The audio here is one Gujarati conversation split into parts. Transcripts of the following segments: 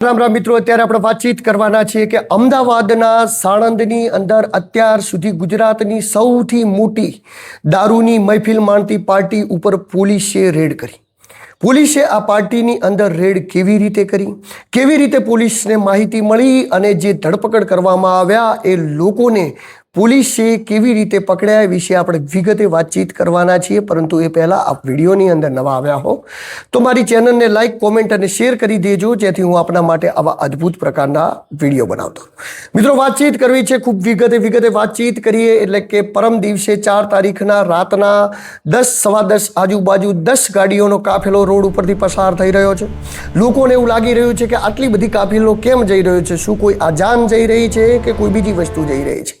રામ રામ મિત્રો, અત્યારે આપણે વાતચીત કરવાના છીએ કે અમદાવાદના સાણંદની અંદર અત્યાર સુધી ગુજરાતની સૌથી મોટી દારૂની મહેફિલ માણતી પાર્ટી ઉપર પોલીસે રેડ કરી. પોલીસે આ પાર્ટીની અંદર રેડ કેવી રીતે કરી? કેવી રીતે પોલીસને માહિતી મળી અને જે ધરપકડ કરવામાં આવ્યા એ લોકોને પોલીસે કેવી રીતે પકડ્યા એ વિશે આપણે વિગતે વાતચીત કરવાના છીએ, પરંતુ એ પહેલાં આપ વિડીયોની અંદર નવા આવ્યા હો. તો મારી ચેનલને લાઈક કોમેન્ટ અને શેર કરી દેજો, જેથી હું આપના માટે આવા અદ્ભુત પ્રકારના વીડિયો બનાવતો મિત્રો, વાતચીત કરવી છે, ખૂબ વિગતે વિગતે વાતચીત કરીએ, એટલે કે પરમ દિવસે ચાર તારીખના રાતના દસ, સવા દસ, આજુબાજુ દસ ગાડીઓનો કાફેલો રોડ ઉપરથી પસાર થઈ રહ્યો છે. લોકોને એવું લાગી રહ્યું છે કે આટલી બધી કાફેલો કેમ જઈ રહ્યો છે? શું કોઈ આજાન જઈ રહી છે કે કોઈ બીજી વસ્તુ જઈ રહી છે?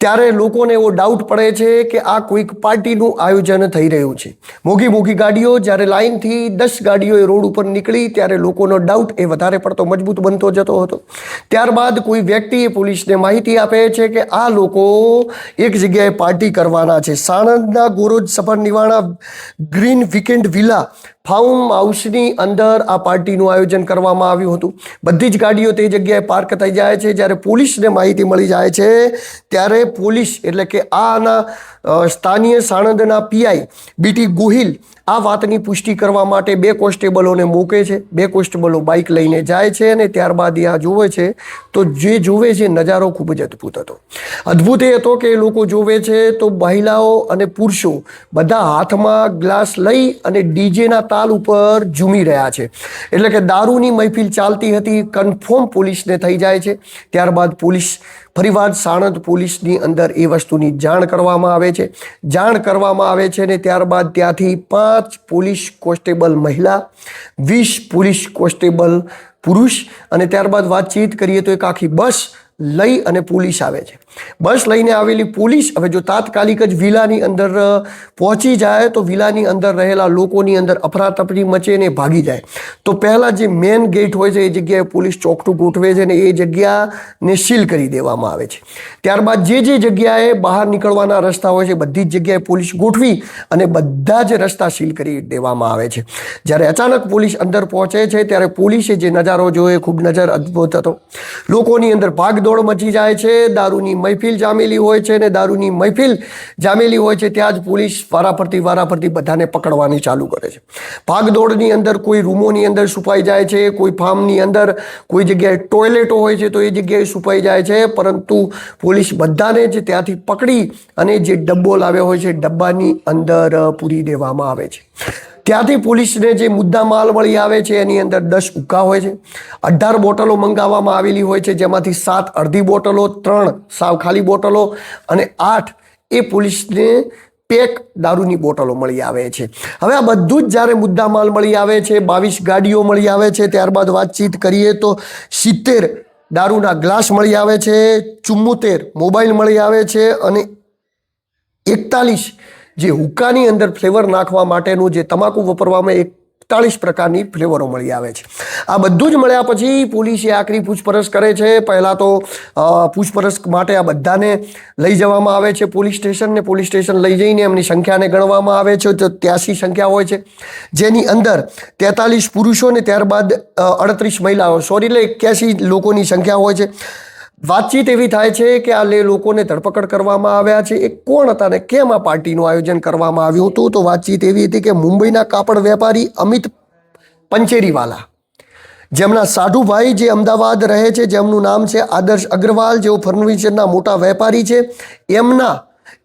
ત્યારે લોકોને એવો ડાઉટ પડે છે કે આ કોઈક પાર્ટીનું આયોજન થઈ રહ્યું છે. મોઘી મોઘી ગાડીઓ જ્યારે લાઇનથી દસ ગાડીઓ એ રોડ ઉપર નીકળી ત્યારે લોકોનો ડાઉટ એ વધારે પડતો મજબૂત બનતો જતો હતો. ત્યારબાદ કોઈ વ્યક્તિએ પોલીસને માહિતી આપે છે કે આ લોકો એક જગ્યાએ પાર્ટી કરવાના છે. સાણંદના ગોરોજ સફર નિવાણા ગ્રીન વીકેન્ડ વિલા ફાર્મ હાઉસની અંદર આ પાર્ટીનું આયોજન કરવામાં આવ્યું હતું. બધી જ ગાડીઓ તે જગ્યાએ પાર્ક થઈ જાય છે. જ્યારે પોલીસને માહિતી મળી જાય છે, ત્યારે પોલીસ એટલે કે આના સ્થાનીય સાણંદના પીઆઈ બીટી ગોહિલ આ વાતની પુષ્ટિ કરવા માટે બે કોન્સ્ટેબલોને મૂકે છે. બે કોન્સ્ટેબલો બાઇક લઈને જાય છે અને ત્યારબાદ આ જુએ છે તો જે જુએ છે નજારો ખૂબ જ અદ્ભુત હતો. અદ્ભુત એ હતો કે એ લોકો જોવે છે તો મહિલાઓ અને પુરુષો બધા હાથમાં ગ્લાસ લઈ અને ડીજેના તાલ ઉપર ઝૂમી રહ્યા છે. એટલે કે દારૂની મહેફિલ ચાલતી હતી, કન્ફર્મ પોલીસને થઈ જાય છે. ત્યારબાદ પોલીસ, ફરીવાર સાણંદ પોલીસની અંદર એ વસ્તુની જાણ કરવામાં આવે છે. જાણ કરવામાં આવે છે ને ત્યારબાદ ત્યાંથી પાંચ પોલીસ કોન્સ્ટેબલ મહિલા, વીસ પોલીસ કોન્સ્ટેબલ પુરુષ અને ત્યારબાદ વાતચીત કરીએ તો એક આખી બસ લઈ અને પોલીસ આવે છે. બસ લઈને આવેલી પોલીસ હવે જો તાત્કાલિક જ વિલાની અંદર પહોંચી જાય તો વિલાની અંદર રહેલા લોકોની અંદર અફરાતફરી મચે ને ભાગી જાય. તો પહેલાં જે મેન ગેટ હોય છે એ જગ્યાએ પોલીસ ચોકઠું ગોઠવે છે ને એ જગ્યાને સીલ કરી દેવામાં આવે છે. ત્યારબાદ જે જે જગ્યાએ બહાર નીકળવાના રસ્તા હોય છે બધી જ જગ્યાએ પોલીસ ગોઠવી અને બધા જ રસ્તા સીલ કરી દેવામાં આવે છે. જ્યારે અચાનક પોલીસ અંદર પહોંચે છે ત્યારે પોલીસે જે નજારો જોયો એ ખૂબ નજર અદ્ભુત હતો. લોકોની અંદર ભાગદોડ મચી જાય છે, દારૂની મહેફિલ જામેલી હોય છે અને દારૂની મહેફિલ જામેલી હોય છે, ત્યાં જ પોલીસ વારાફરતી વારાફરતી બધાને પકડવાની ચાલુ કરે છે. ભાગદોડની અંદર કોઈ રૂમોની અંદર છુપાઈ જાય છે, કોઈ ફાર્મની અંદર, કોઈ જગ્યાએ ટોયલેટો હોય છે તો એ જગ્યાએ છુપાઈ જાય છે, પરંતુ પોલીસ બધાને જ ત્યાંથી પકડી અને જે ડબ્બો લાવ્યો હોય છે ડબ્બાની અંદર પૂરી દેવામાં આવે છે. ત્યાંથી પોલીસને જે મુદ્દા માલ મળી આવે છે, એની અંદર દસ ઉકા હોય છે. અઢાર બોટલો મંગાવવામાં આવેલી હોય છે, જેમાંથી સાત અડધી બોટલો, ત્રણ સાવ ખાલી બોટલો અને આઠ એ પોલીસને પેક દારૂની બોટલો મળી આવે છે. હવે આ બધું જ જ્યારે મુદ્દા માલ મળી આવે છે, બાવીસ ગાડીઓ મળી આવે છે, ત્યારબાદ વાતચીત કરીએ તો સિત્તેર દારૂના ગ્લાસ મળી આવે છે, ચુમ્મોતેર મોબાઈલ મળી આવે છે અને એકતાલીસ જે હુક્કાની અંદર ફ્લેવર નાખવા માટેનું જે તમાકુ વાપરવામાં એકતાળીસ પ્રકારની ફ્લેવરો મળી આવે છે. આ બધું જ મળ્યા પછી પોલીસે આખરી પૂછપરછ કરે છે. પહેલાં તો પૂછપરછ માટે આ બધાને લઈ જવામાં આવે છે પોલીસ સ્ટેશન ને પોલીસ સ્ટેશન લઈ જઈને એમની સંખ્યાને ગણવામાં આવે છે. તો ત્યાસી સંખ્યા હોય છે. જેની અંદર તેતાલીસ પુરુષો ને ત્યારબાદ અડત્રીસ મહિલાઓ. સોરી, એટલે એક્યાસી લોકોની સંખ્યા હોય છે. વાતચીત એવી થાય છે કે આ લે લોકોને ધરપકડ કરવામાં આવ્યા છે. એ કોણ હતા ને કેમ આ પાર્ટીનું આયોજન કરવામાં આવ્યું હતું? તો વાતચીત એવી હતી કે મુંબઈના કાપડ વેપારી અમિત પંચેરીવાલા, જેમના સાધુભાઈ જે અમદાવાદ રહે છે, જેમનું નામ છે આદર્શ અગ્રવાલ, જેઓ ફર્નિચરના મોટા વેપારી છે, એમના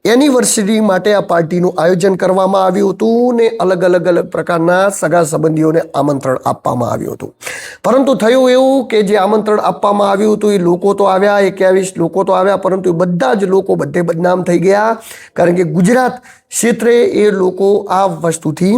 એનિવર્સરી માટે આ પાર્ટીનું આયોજન કરવામાં આવ્યું હતું ને અલગ અલગ અલગ પ્રકારના સગા સંબંધીઓને આમંત્રણ આપવામાં આવ્યું હતું. પરંતુ થયું એવું કે જે આમંત્રણ આપવામાં આવ્યું હતું એ લોકો તો આવ્યા, એક્યાવીસ લોકો તો આવ્યા, પરંતુ એ બધા જ લોકો બધે બદનામ થઈ ગયા. કારણ કે ગુજરાત ક્ષેત્રે એ લોકો આ વસ્તુથી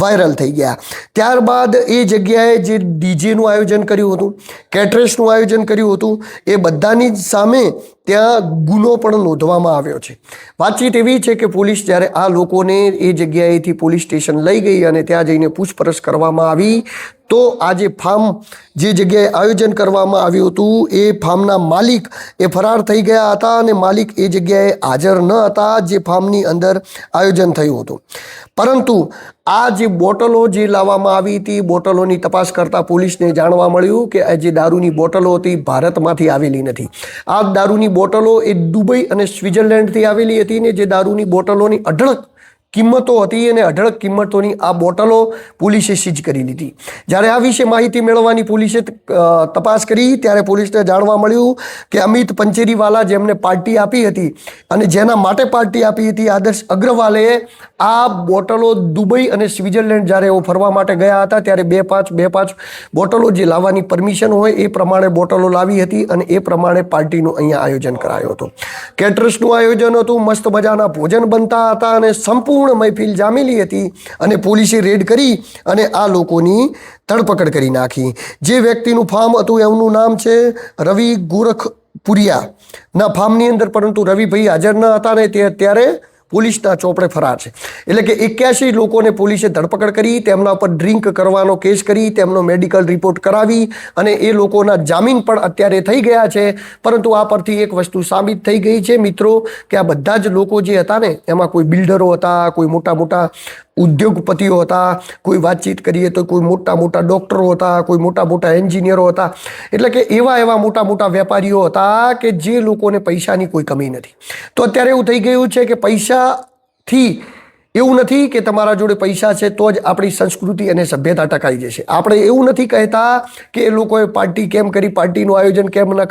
વાયરલ થઈ ગયા. ત્યારબાદ એ જગ્યાએ જે ડીજેનું આયોજન કર્યું હતું, કેટરેસનું આયોજન કર્યું હતું, એ બધાની સામે ત્યાં ગુનો પણ નોંધવામાં આવ્યો છે. વાતચીત એવી છે કે પોલીસ જ્યારે આ લોકોને એ જગ્યાએથી પોલીસ સ્ટેશન લઈ ગઈ અને ત્યાં જઈને પૂછપરછ કરવામાં આવી તો આ જે ફાર્મ જે જગ્યાએ આયોજન કરવામાં આવ્યું હતું, એ ફાર્મના માલિક એ ફરાર થઈ ગયા હતા અને માલિક એ જગ્યાએ હાજર ન હતા જે ફાર્મની અંદર આયોજન થયું હતું. પરંતુ આ જે બોટલો જે લાવવામાં આવી હતી, બોટલોની તપાસ કરતા પોલીસને જાણવા મળ્યું કે આ જે દારૂની બોટલો હતી, ભારતમાંથી આવેલી નથી. આ દારૂની બોટલો એ દુબઈ અને સ્વિટ્ઝરલેન્ડથી આવેલી હતી ને જે દારૂની બોટલોની અઢળક કિંમતો હતી અને અઢળક કિંમતોની આ બોટલો પોલીસે સીઝ કરી લીધી જ્યારે આ વિશે માહિતી મેળવવાની પોલીસે તપાસ કરી, ત્યારે પોલીસને જાણવા મળ્યું કે અમિત પંચેરીવાલા જેમને પાર્ટી આપી હતી અને જેના માટે પાર્ટી આપી હતી, આદર્શ અગ્રવાલે આ બોટલો દુબઈ અને સ્વિટ્ઝરલેન્ડ જ્યારે એઓ ફરવા માટે ગયા હતા, ત્યારે બે પાંચ બે પાંચ બોટલો જે લાવવાની પરમિશન હોય એ પ્રમાણે બોટલો લાવી હતી અને એ પ્રમાણે પાર્ટીનું અહીંયા આયોજન કરાયું હતું. કેટરસનું આયોજન હતું, મસ્ત મજાના ભોજન બનતા હતા અને સંપૂર્ણ મહેફિલ જામેલી હતી અને પોલીસે રેડ કરી અને આ લોકોની ધરપકડ કરી નાખી. જે વ્યક્તિનું ફાર્મ હતું એમનું નામ છે રવિ ગોરખપુરિયા. ના ફાર્મની અંદર પરંતુ રવિભાઈ હાજર ન હતા ને તે અત્યારે પોલીસના ચોપડે ફરાર છે. એટલે કે એક્યાસી લોકોને પોલીસે ધરપકડ કરી, તેમના પર ડ્રિંક કરવાનો કેસ કરી, તેમનો મેડિકલ રિપોર્ટ કરાવી અને એ લોકોના જામીન પણ અત્યારે થઈ ગયા છે. પરંતુ આ પરથી એક વસ્તુ સાબિત થઈ ગઈ છે મિત્રો, કે આ બધા જ લોકો જે હતા ને, એમાં કોઈ બિલ્ડરો હતા, કોઈ મોટા મોટા ઉદ્યોગપતિઓ હતા, કોઈ વાતચીત કરીએ તો કોઈ મોટા મોટા ડૉક્ટરો હતા, કોઈ મોટા મોટા એન્જિનિયરો હતા. એટલે કે એવા એવા મોટા મોટા વેપારીઓ હતા કે જે લોકોને પૈસાની કોઈ કમી નથી. તો અત્યારે એવું થઈ ગયું છે કે પૈસાથી એવું નથી કે તમારા જોડે પૈસા છે તો જ આપણી સંસ્કૃતિ અને સભ્યતા ટકાઈ જશે. આપણે એવું નથી કહેતા કે એ લોકોએ પાર્ટી કેમ કરી, પાર્ટીનું આયોજન કેમ ન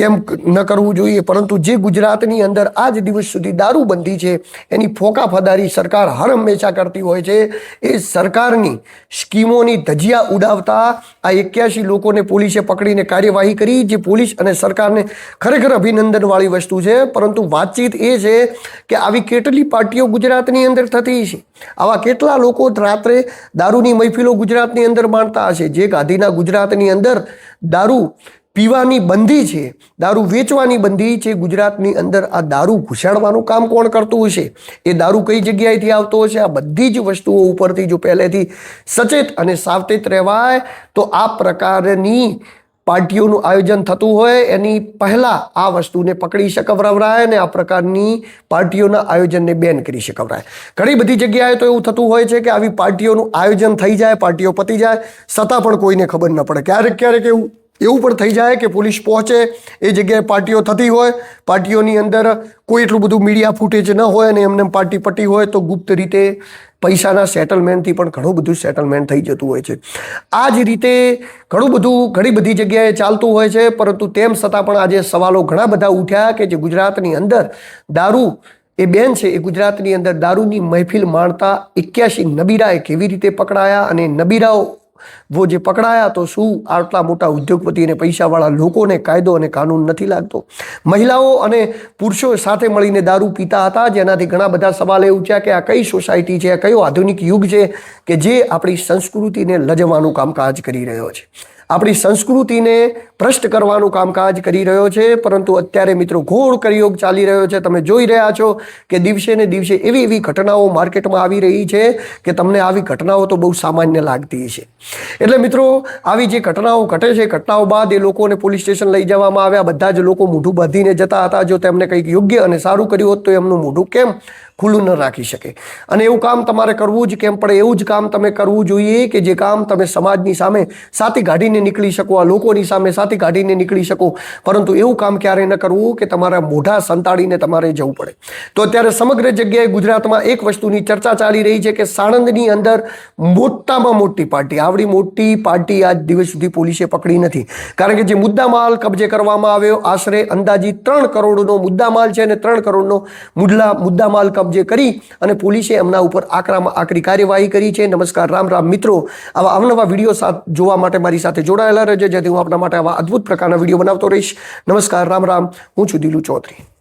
કેમ ન કરવું જોઈએ, પરંતુ જે ગુજરાતની અંદર આજ દિવસ સુધી દારૂબંધી છે, એની ફોકા ફદારી સરકાર હર હંમેશા કરતી હોય છે, એ સરકારની સ્કીમોની ધજિયા ઉડાવતા આ એક્યાસી લોકોને પોલીસે પકડીને કાર્યવાહી કરી, જે પોલીસ અને સરકારને ખરેખર અભિનંદનવાળી વસ્તુ છે. પરંતુ વાતચીત એ છે કે આવી કેટલી પાર્ટીઓ ગુજરાતની અંદર છે. આવા કેટલા લોકો રાત્રે દારૂની મહેફિલો ગુજરાતની અંદર માણતા હશે? જે ગાંધીના ગુજરાતની અંદર દારૂ પીવાની બંધી છે, દારૂ વેચવાની બંધી છે, ગુજરાતની અંદર આ દારૂ ઘુસાડવાનું કામ કોણ કરતું હશે? એ દારૂ કઈ જગ્યાએથી આવતો હશે? આ બધી જ વસ્તુઓ ઉપરથી જો પહેલેથી સચેત અને સાવચેત રહેવાય, તો આ પ્રકારની પાર્ટીઓનું આયોજન થતું હોય, એની પહેલાં આ વસ્તુને પકડી શકવરાવરાય અને આ પ્રકારની પાર્ટીઓના આયોજનને બેન કરી શકવરાય. ઘણી બધી જગ્યાએ તો એવું થતું હોય છે કે આવી પાર્ટીઓનું આયોજન થઈ જાય, પાર્ટીઓ પતી જાય છતાં પણ કોઈને ખબર ન પડે. ક્યારેક ક્યારેક એવું એવું પણ થઈ જાય કે પોલીસ પહોંચે, એ જગ્યાએ પાર્ટીઓ થતી હોય, પાર્ટીઓની અંદર કોઈ એટલું બધું મીડિયા ફૂટેજ ન હોય અને એમને પાર્ટી પટી હોય, તો ગુપ્ત રીતે પૈસાના સેટલમેન્ટથી પણ ઘણું બધું સેટલમેન્ટ થઈ જતું હોય છે. આ જ રીતે ઘણું બધું, ઘણી બધી જગ્યાએ ચાલતું હોય છે, પરંતુ તેમ છતાં પણ આજે સવાલો ઘણા બધા ઉઠ્યા કે જે ગુજરાતની અંદર દારૂ, એ બેન છે, એ ગુજરાતની અંદર દારૂની મહેફિલ માણતા એક્યાસી નબીરાએ કેવી રીતે પકડાયા અને નબીરાઓ જે પકડાયા તો શું આટલા મોટા ઉદ્યોગપતિ અને પૈસાવાળા લોકોને કાયદો અને કાનૂન નથી લાગતો? મહિલાઓ અને પુરુષો સાથે મળીને દારૂ પીતા હતા, જેનાથી ઘણા બધા સવાલ એ ઉઠ્યા કે આ કઈ સોસાયટી છે, આ કયો આધુનિક યુગ છે કે જે આપણી સંસ્કૃતિને લજવાનું કામકાજ કરી રહ્યો છે? આપણી સંસ્કૃતિને ભ્રષ્ટ કરવાનું કામકાજ કરી રહ્યો છે, પરંતુ અત્યારે મિત્રો ઘોર કરિયોગ ચાલી રહ્યો છે. તમે જોઈ રહ્યા છો કે દિવસે ને દિવસે એવી એવી ઘટનાઓ માર્કેટમાં આવી રહી છે કે તમને આવી ઘટનાઓ તો બહુ સામાન્ય લાગતી છે એટલે મિત્રો, આવી જે ઘટનાઓ ઘટે છે, ઘટનાઓ બાદ એ લોકોને પોલીસ સ્ટેશન લઈ જવામાં આવ્યા. બધા જ લોકો મોઢું બાંધીને જતા હતા. જો તેમને કંઈક યોગ્ય અને સારું કર્યું હોત તો એમનું મોઢું કેમ ખુલ્લું ન રાખી શકે? અને એવું કામ તમારે કરવું જ કેમ? પડે એવું જ કામ તમે કરવું જોઈએ કે જે કામ તમે સમાજની સામે સાથી કાઢીને નીકળી શકો, આ લોકોની સામે સાથી કાઢીને નીકળી શકો. પરંતુ એવું કામ ક્યારેય ન કરવું કે તમારા મોઢા સંતાડીને તમારે જવું પડે. તો અત્યારે સમગ્ર જગ્યાએ ગુજરાતમાં એક વસ્તુની ચર્ચા ચાલી રહી છે કે સાણંદની અંદર મોટામાં મોટી પાર્ટી, આવડી મોટી પાર્ટી આજ દિવસ સુધી પોલીસે પકડી નથી. કારણ કે જે મુદ્દામાલ કબજે કરવામાં આવ્યો, આશરે અંદાજી ત્રણ કરોડનો મુદ્દામાલ છે અને ત્રણ કરોડનો મુદ્દા મુદ્દામાલ કબજે કરી અને પોલીસે એમના ઉપર આકરામાં આકરી કાર્યવાહી કરી છે. નમસ્કાર, રામ રામ મિત્રો. આવા અવનવા વીડિયો જોવા માટે મારી સાથે જોડાયેલા રહેજો. જેથી હું આપણા માટે આવા અદ્ભુત પ્રકારના વીડિયો બનાવતો રહીશ. નમસ્કાર, રામ રામ. હું છું દિલુ ચૌધરી.